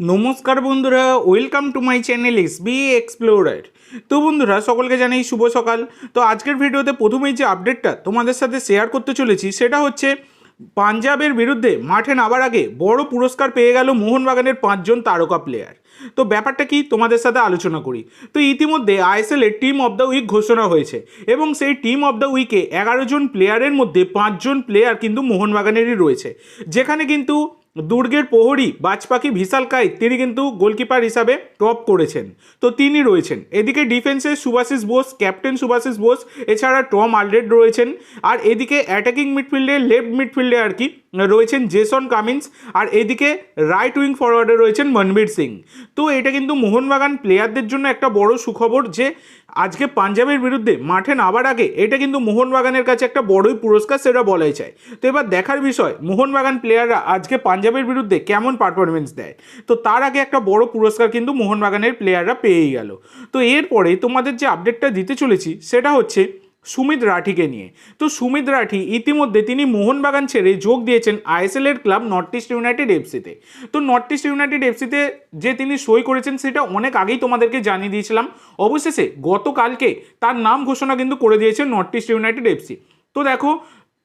নমস্কার বন্ধুরা welcome to my channel S B explorer তো বন্ধুরা, সকলকে জানাই শুভ সকাল। তো আজকের ভিডিওতে প্রথমেই যে আপডেটটা তোমাদের সাথে শেয়ার করতে চলেছি, সেটা হচ্ছে পাঞ্জাবের বিরুদ্ধে মাঠে নামার আগে বড় পুরস্কার পেয়ে গেল মোহনবাগানের পাঁচজন তারকা প্লেয়ার তো ব্যাপারটা কি তোমাদের সাথে আলোচনা করি। তো ইতিমধ্যে আইএসএল এর টিম অফ দ্য উইক ঘোষণা হয়েছে এবং সেই টিম অফ দ্য উইকে এগারো জন প্লেয়ারের মধ্যে পাঁচজন প্লেয়ার কিন্তু মোহনবাগানেরই রয়েছে। যেখানে কিন্তু দুর্গের প্রহরী বাজপাখি ভিশাল তিনি কিন্তু গোলকিপার হিসাবে টপ করেছেন। তো তিনি রয়েছেন। এদিকে ডিফেন্সে সুভাশিস বোস ক্যাপ্টেন সুভাশিস বোস, এছাড়া টম আলরেড রয়েছেন। আর এদিকে অ্যাটাকিং মিডফিল্ডে লেফট মিডফিল্ডে আর কি, রয়েছেন জেসন কামিন্স। আর এদিকে রাইট উইং ফরওয়ার্ডে রয়েছেন মনবীর সিং। তো এটা কিন্তু মোহনবাগান প্লেয়ারদের জন্য একটা বড় সুখবর যে আজকে পাঞ্জাবের বিরুদ্ধে মাঠে নামার আগে এটা কিন্তু মোহনবাগানের কাছে একটা বড়ই পুরস্কার সেটা বলাই চায় তো এবার দেখার বিষয়, মোহনবাগান প্লেয়াররা আজকে পাঞ্জাবের বিরুদ্ধে কেমন পারফরমেন্স দেয়? তো তার আগে একটা বড় পুরস্কার কিন্তু মোহনবাগানের প্লেয়াররা পেয়েই গেল। তো এরপরে তোমাদের যে আপডেটটা দিতে চলেছি, সেটা হচ্ছে সুমিত রাঠিকে নিয়ে। তো সুমিত রাঠি ইতিমধ্যে তিনি মোহনবাগান ছেড়ে যোগ দিয়েছেন আইএসএল এর ক্লাব নর্থ ইস্ট ইউনাইটেড এফসিতে তো। নর্থ ইস্ট ইউনাইটেড এফসিতে যে তিনি সই করেছেন সেটা অনেক আগেই তোমাদেরকে জানিয়ে দিয়েছিলাম। অবশেষে গতকালকে তার নাম ঘোষণা কিন্তু করে দিয়েছে নর্থ ইস্ট ইউনাইটেড এফসি। তো দেখো,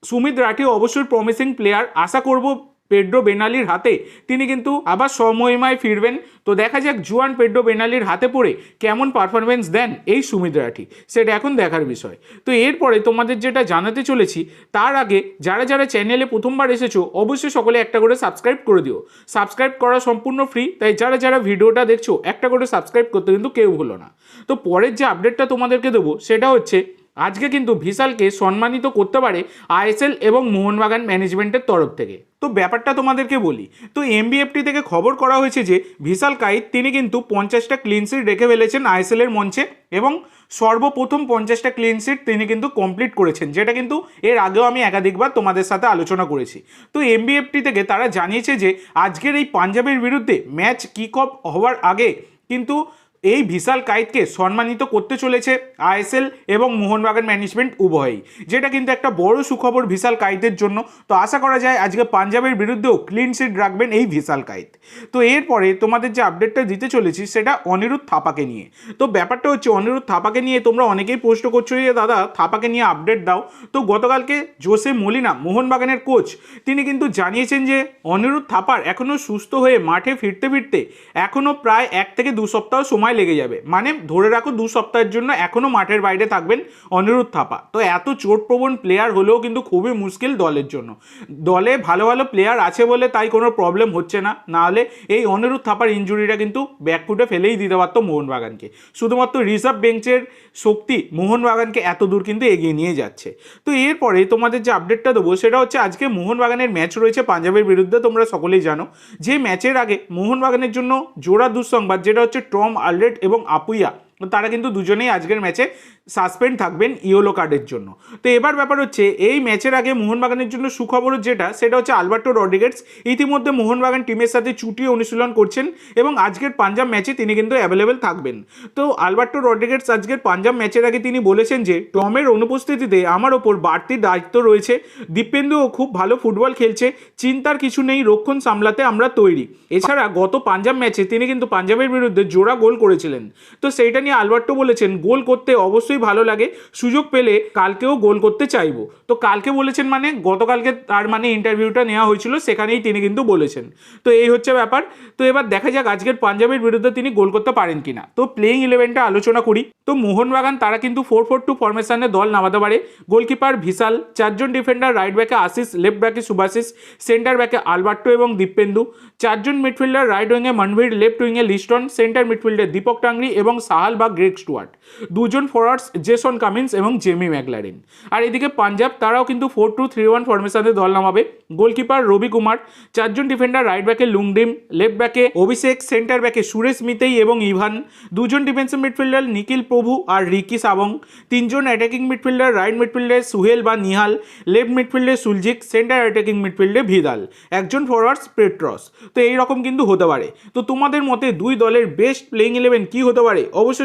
সুমিত রাঠি অবশ্যই প্রমিসিং প্লেয়ার আশা করব পেড্রো বেনালির হাতে। তিনি কিন্তু আবার সমহিমায় ফিরবেন। তো দেখা যাক জুয়ান পেড্রো বেনালির হাতে পড়ে কেমন পারফরমেন্স দেন এই সুমিত সেটা এখন দেখার বিষয়। তো এরপরে তোমাদের যেটা জানাতে চলেছি, তার আগে যারা যারা চ্যানেলে প্রথমবার এসেছ, অবশ্যই সকলে একটা করে সাবস্ক্রাইব করে দিও। সাবস্ক্রাইব করা সম্পূর্ণ ফ্রি তাই যারা যারা ভিডিওটা দেখছ, একটা করে সাবস্ক্রাইব করতে কিন্তু কেউ হলো না। তো পরের যে আপডেটটা তোমাদেরকে দেবো, সেটা হচ্ছে আজকে কিন্তু ভিশালকে সম্মানিত করতে পারে আইএসএল এবং মোহনবাগান ম্যানেজমেন্টের তরফ থেকে। তো ব্যাপারটা তোমাদেরকে বলি, তো এমবিএফটি থেকে খবর করা হয়েছে যে ভিশাল কাইত তিনি কিন্তু পঞ্চাশটা ক্লিনশিট রেখে ফেলেছেন আইএসএল এর মঞ্চে এবং সর্বপ্রথম পঞ্চাশটা ক্লিন শিট তিনি কিন্তু কমপ্লিট করেছেন, যেটা কিন্তু এর আগেও আমি একাধিকবার তোমাদের সাথে আলোচনা করেছি। তো এমবিএফটি থেকে তারা জানিয়েছে যে আজকের এই পাঞ্জাবের বিরুদ্ধে ম্যাচ কিক অফ হওয়ার আগে কিন্তু এই ভিশাল কায়েদকে সম্মানিত করতে চলেছে আইএসএল এবং মোহনবাগান ম্যানেজমেন্ট উভয়ই। যেটা কিন্তু একটা বড় সুখবর ভিশাল কায়েদের জন্য। তো আশা করা যায় আজকে পাঞ্জাবের বিরুদ্ধেও ক্লিন শিট রাখবেন এই ভিশাল কাইত তো এরপরে তোমাদের যে আপডেটটা দিতে চলেছি সেটা অনিরুদ্ধ থাপাকে নিয়ে। তো ব্যাপারটা হচ্ছে অনিরুদ্ধ থাপাকে নিয়ে তোমরা অনেকেই প্রশ্ন করছ যে, দাদা, থাপাকে নিয়ে আপডেট দাও। তো গতকালকে জোসে মলিনা, মোহনবাগানের কোচ তিনি কিন্তু জানিয়েছেন যে, অনিরুদ্ধ থাপার এখনও সুস্থ হয়ে মাঠে ফিরতে ফিরতে এখনও প্রায় এক থেকে দু সপ্তাহ সময় লেগে যাবে। মানে ধরে রাখো দু সপ্তাহের জন্য এখনও মাঠের বাইরে থাকবেন অনিরুদ্ধ থাপা। তো এত চোটপ্রবণ প্লেয়ার হলেও কিন্তু খুবই মুশকিল দলের জন্য। দলে ভালো ভালো প্লেয়ার আছে বলে তাই কোনো প্রবলেম হচ্ছে না। নাহলে এই অনিরুদ্ধ থাপার ইঞ্জুরিটা কিন্তু ব্যাকফুটে ফেলেই দিতে পারতো মোহনবাগানকে। শুধুমাত্র রিজার্ভ বেঞ্চের শক্তি মোহনবাগানকে এত দূর কিন্তু এগিয়ে নিয়ে যাচ্ছে। তো এরপরে তোমাদের যে আপডেটটা দেবো সেটা হচ্ছে আজকে মোহনবাগানের ম্যাচ রয়েছে পাঞ্জাবের বিরুদ্ধে, তোমরা সকলেই জানো। যে ম্যাচের আগে মোহনবাগানের জন্য জোড়া দুঃসংবাদ, যেটা হচ্ছে টম আলরেড এবং আপুইয়া তারা কিন্তু দুজনেই আজকের ম্যাচে সাসপেন্ড থাকবেন ইয়েলো কার্ডের জন্য। তো এবার ব্যাপার হচ্ছে, এই ম্যাচের আগে মোহনবাগানের জন্য সুখবর যেটা, সেটা হচ্ছে আলবার্টো রড্রিগেটস ইতিমধ্যে মোহনবাগান টিমের সাথে চুটি অনুশীলন করছেন এবং আজকের পাঞ্জাব ম্যাচে তিনি কিন্তু অ্যাভেলেবেল থাকবেন। তো আলবার্টো রড্রিগেটস আজকের পাঞ্জাব ম্যাচের আগে তিনি বলেছেন যে, টমের অনুপস্থিতিতে আমার ওপর বাড়তি দায়িত্ব রয়েছে। দীপেন্দুও খুব ভালো ফুটবল খেলছে, চিন্তার কিছু নেই, রক্ষণ সামলাতে আমরা তৈরি। এছাড়া গত পাঞ্জাব ম্যাচে তিনি কিন্তু পাঞ্জাবের বিরুদ্ধে জোড়া গোল করেছিলেন। তো সেইটা নিয়ে আলবার্টো বলেছেন, গোল করতে অবশ্যই ভালো লাগে, সুযোগ পেলে কালকেও গোল করতে চাইব। তো কালকে বলেছেন মানে গতকালকে তার মানে ইন্টারভিউটা নেওয়া হয়েছিল, সেখানেই তিনি কিন্তু বলেছেন। তো এই হচ্ছে ব্যাপার। তো এবার দেখা যাক আজকের পাঞ্জাবের বিরুদ্ধে তিনি গোল করতে পারেন কিনা। তো প্লেইং ইলেভেনটা আলোচনা করি। তো মোহনবাগান, তারা কিন্তু ফোর ফোর টু ফরমেশনে দল নামাতে পারে। গোলকিপার ভিশাল, চারজন ডিফেন্ডার রাইট ব্যাকে আশিস লেফট ব্যাকে সুভাশিস সেন্টার ব্যাকে আলবার্টো এবং দীপেন্দু। চারজন মিডফিল্ডার রাইট উইংয়ে মনভীর লেফট উইংয়ে লিস্টন সেন্টার মিডফিল্ডে দীপক টাংরি এবং সাহাল বা গ্রেগ স্টুয়ার্ট। দুজন ফরওয়ার্ডস জেসন কামিন্স এবং জেমি ম্যাকলারিন। আর এদিকে পাঞ্জাব, তারাও কিন্তু ফোর টু থ্রি ওয়ান ফরমেশনে দল নামাবে। গোলকিপার রবি কুমার, চারজন ডিফেন্ডার রাইট ব্যাকে লুংডিম লেফট ব্যাকে অভিষেক সেন্টার ব্যাকে সুরেশ মিতেই এবং ইভান। দুজন ডিফেন্সিভ মিডফিল্ডার নিখিল প্রভু আর রিকি সাবং। তিনজন অ্যাটাকিং মিডফিল্ডার রাইট মিডফিল্ডে সুহেল বা নিহাল। লেফট মিডফিল্ডে সুলজিক সেন্টার অ্যাটাকিং মিডফিল্ডে ভিদাল। একজন ফরওয়ার্ডস পেট্রস। তো এই রকম কিন্তু হতে পারে। তো তোমাদের মতে দুই দলের বেস্ট প্লেইং ইলেভেন কী হতে পারে? অবশ্যই